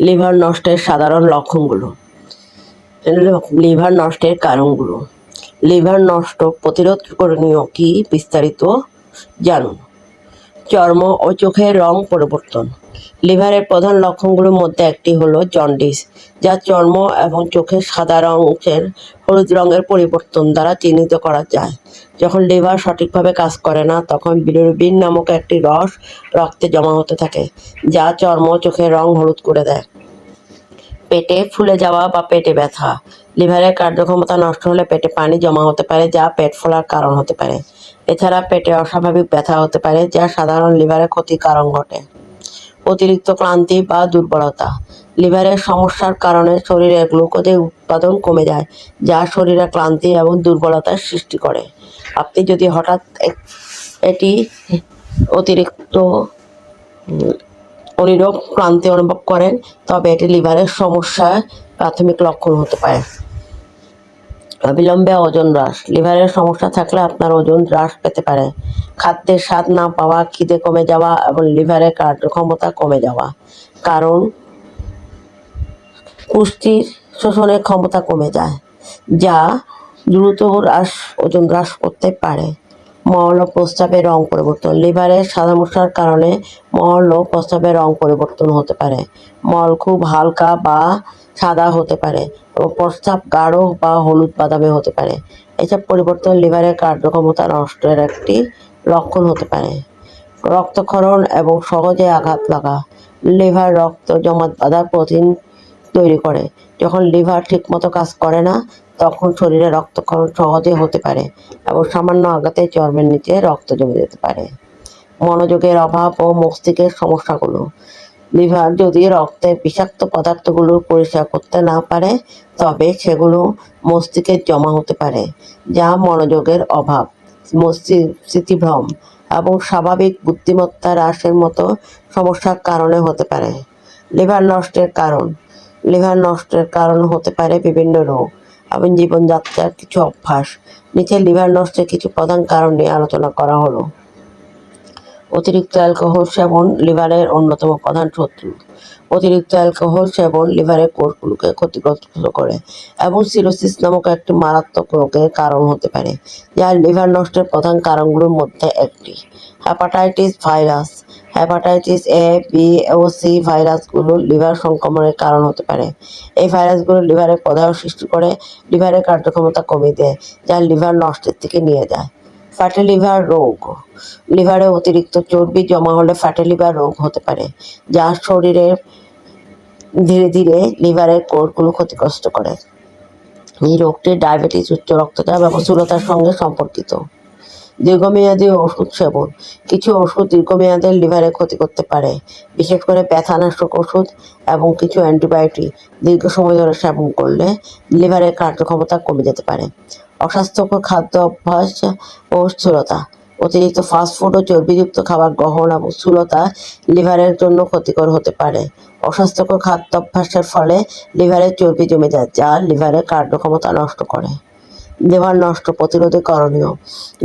Liver নষ্টের সাধারণ লক্ষণগুলো। লিভার নষ্টের কারণগুলো। লিভার নষ্ট প্রতিরোধ করণীয় কি বিস্তারিত জানুন। চর্ম ও চোখের রং পরিবর্তন। লিভারের প্রধান লক্ষণগুলোর মধ্যে একটি হলো জন্ডিস, যা চর্ম এবং চোখের সাদা রঙের হলুদ রঙের পরিবর্তন দ্বারা চিহ্নিত করা যায়। যখন লিভার সঠিকভাবে কাজ করে না, তখন বিলিরুবিন নামক একটি রস রক্তে জমা হতে থাকে, যা চর্ম চোখের রং হলুদ করে দেয়। পেটে ফুলে যাওয়া বা পেটে ব্যথা লিভারের কার্যক্ষমতা নষ্ট হলে পেটে পানি জমা হতে পারে, যা পেট ফোলার কারণ হতে পারে। এছাড়া পেটে অস্বাভাবিক ব্যথা হতে পারে, যা সাধারণ লিভারের ক্ষতির কারণ ঘটে। অতিরিক্ত ক্লান্তি বা দুর্বলতা। লিভারের সমস্যার কারণে শরীরে গ্লুকোজের উৎপাদন কমে যায়, যা শরীরে ক্লান্তি এবং দুর্বলতার সৃষ্টি করে। আপনি যদি হঠাৎ এটি অতিরিক্ত অনিরোগ ক্লান্তি অনুভব করেন, তবে এটি লিভারের সমস্যার প্রাথমিক লক্ষণ হতে পারে। অবিলম্বে ওজন হ্রাস। লিভারের সমস্যা থাকলে আপনার ওজন হ্রাস পেতে পারে। খাদ্যের স্বাদ না পাওয়া, খিদে কমে যাওয়া এবং লিভারের কার্যক্ষমতা কমে যাওয়া। কারণ পুষ্টির শোষণের ক্ষমতা কমে যায়, যা দ্রুত হ্রাস, ওজন হ্রাস করতে পারে। মল ও প্রস্রাবের রং পরিবর্তন। লিভারের সমস্যার কারণে মল ও প্রস্রাবের রং পরিবর্তন হতে পারে। মল খুব হালকা বা সাদা হতে পারে ও প্রস্রাব গাঢ় বা হলুদ বাদামে হতে পারে। এসব পরিবর্তন লিভারের কার্যক্ষমতা নষ্টের একটি লক্ষণ হতে পারে। রক্তক্ষরণ এবং সহজে আঘাত লাগা। লিভার রক্ত জমাট বাঁধা প্রোটিন তৈরি করে। যখন লিভার ঠিকমতো কাজ করে না, তখন শরীরে রক্তক্ষরণ সহজে হতে পারে এবং সামান্য আঘাতে চর্মের নিচে রক্ত জমে যেতে পারে। মনোযোগের অভাব ও মস্তিষ্কের সমস্যাগুলো। লিভার যদি রক্তের বিষাক্ত পদার্থগুলো পরিষ্কার করতে না পারে, তবে সেগুলো মস্তিষ্কে জমা হতে পারে, যা মনোযোগের অভাব স্মৃতিভ্রম এবং স্বাভাবিক বুদ্ধিমত্তা হ্রাসের মতো সমস্যার কারণে হতে পারে। লিভার নষ্টের কারণ লিভার নষ্টের কারণ হতে পারে বিভিন্ন রোগ এবং জীবনযাত্রার কিছু অভ্যাস। নিচে লিভার নষ্টের কিছু প্রধান কারণ নিয়ে আলোচনা করা হলো। অতিরিক্ত অ্যালকোহল সেবন লিভারের অন্যতম প্রধান শত্রু। অতিরিক্ত অ্যালকোহল সেবন, লিভারের কোষগুলোকে ক্ষতিগ্রস্ত করে এবং সিরোসিস নামক একটি মারাত্মক রোগের কারণ হতে পারে যা লিভার নষ্টের প্রধান কারণগুলোর মধ্যে একটি। Hepatitis virus. Hepatitis A, B O C ভাইরাসগুলো লিভার সংক্রমণের কারণ হতে পারে। এই ভাইরাসগুলো লিভারের প্রদাহ সৃষ্টি করে, লিভারের কার্যক্ষমতা কমিয়ে দেয়, যা লিভার নষ্টের দিকে নিয়ে যায়। ফ্যাটি লিভার রোগ। লিভারে অতিরিক্ত চর্বি জমা হলে ফ্যাটি লিভার রোগ হতে পারে, যা শরীরের ধীরে ধীরে লিভারের কোষগুলো ক্ষতিগ্রস্ত করে। এই রোগটি ডায়াবেটিস, উচ্চ রক্তচাপ এবং স্থূলতার সঙ্গে সম্পর্কিত। দীর্ঘমেয়াদী ওষুধ সেবন। কিছু ওষুধ দীর্ঘমেয়াদে লিভারে ক্ষতি করতে পারে, বিশেষ করে ব্যথানাশক ওষুধ এবং কিছু অ্যান্টিবায়োটিক। দীর্ঘ সময় ধরে সেবন করলে লিভারের কার্যক্ষমতা কমে যেতে পারে। অস্বাস্থ্যকর খাদ্য অভ্যাস ও স্থূলতা। অতিরিক্ত ফাস্টফুড ও চর্বিযুক্ত খাবার গ্রহণ এবং স্থূলতা লিভারের জন্য ক্ষতিকর হতে পারে। অস্বাস্থ্যকর খাদ্য অভ্যাসের ফলে লিভারের চর্বি জমে যায়, যা লিভারের কার্যক্ষমতা নষ্ট করে। লিভার নষ্ট প্রতিরোধে করণীয়।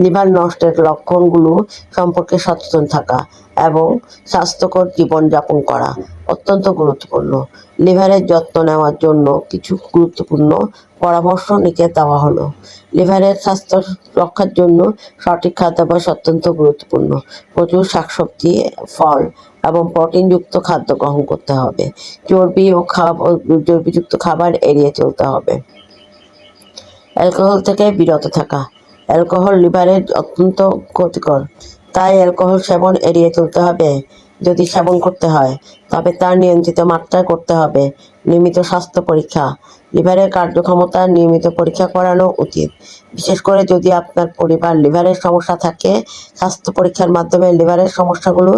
লিভার নষ্টের লক্ষণগুলো সম্পর্কে সচেতন থাকা এবং স্বাস্থ্যকর জীবনযাপন করা অত্যন্ত গুরুত্বপূর্ণ। লিভারের যত্ন নেওয়ার জন্য কিছু গুরুত্বপূর্ণ পরামর্শ নিচে দেওয়া হলো। লিভারের স্বাস্থ্য রক্ষার জন্য সঠিক খাদ্যাভ্যাস অত্যন্ত গুরুত্বপূর্ণ। প্রচুর শাকসবজি, ফল এবং প্রোটিনযুক্ত খাদ্য গ্রহণ করতে হবে। চর্বি ও চর্বিযুক্ত খাবার এড়িয়ে চলতে হবে। অ্যালকোহল থেকে বিরত থাকা। অ্যালকোহল লিভারের অত্যন্ত ক্ষতিকর। তাই অ্যালকোহল সেবন এড়িয়ে চলতে হবে। যদি সেবন করতে হয়, তবে তার নিয়ন্ত্রিত মাত্রায় করতে হবে। নিয়মিত স্বাস্থ্য পরীক্ষা। লিভারের কার্যক্ষমতা নিয়মিত পরীক্ষা করানো উচিত। বিশেষ করে যদি আপনার পরিবার লিভারের সমস্যা থাকে, স্বাস্থ্য পরীক্ষার মাধ্যমে লিভারের সমস্যাগুলো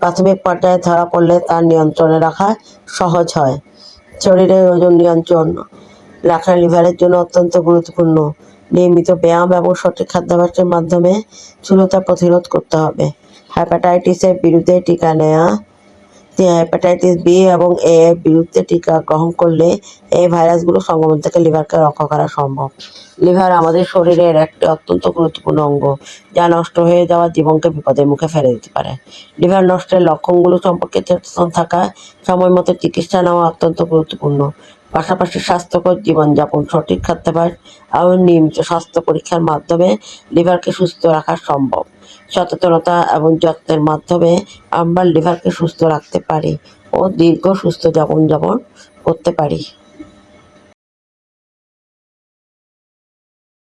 প্রাথমিক পর্যায়ে ধরা পড়লে তার নিয়ন্ত্রণে রাখা সহজ হয়। শরীরের ওজন নিয়ন্ত্রণ রাখা লিভারের জন্য অত্যন্ত গুরুত্বপূর্ণ। নিয়মিত ব্যায়াম এবং সঠিক খাদ্যাভ্যাসের মাধ্যমে স্থূলতা প্রতিরোধ করতে হবে। হ্যাপাটাইটিসের বিরুদ্ধে টিকা নেওয়া হেপাটাইটিস বি এবং এ এর বিরুদ্ধে টিকা গ্রহণ করলে এই ভাইরাসগুলো সংক্রমণ থেকে লিভারকে রক্ষা করা সম্ভব। লিভার আমাদের শরীরের একটি অত্যন্ত গুরুত্বপূর্ণ অঙ্গ, যা নষ্ট হয়ে যাওয়া জীবনকে বিপদের মুখে ফেলে দিতে পারে। লিভার নষ্টের লক্ষণগুলো সম্পর্কে সচেতন থাকা, সময় মতো চিকিৎসা নেওয়া অত্যন্ত গুরুত্বপূর্ণ। পাশাপাশি স্বাস্থ্যকর জীবনযাপন সঠিক খাদ্যাভ্যাস এবং নিয়মিত স্বাস্থ্য পরীক্ষার মাধ্যমে লিভারকে সুস্থ রাখা সম্ভব। সচেতনতা এবং যত্নের মাধ্যমে আমরা লিভারকে সুস্থ রাখতে পারি ও দীর্ঘ সুস্থ জীবনযাপন করতে পারি।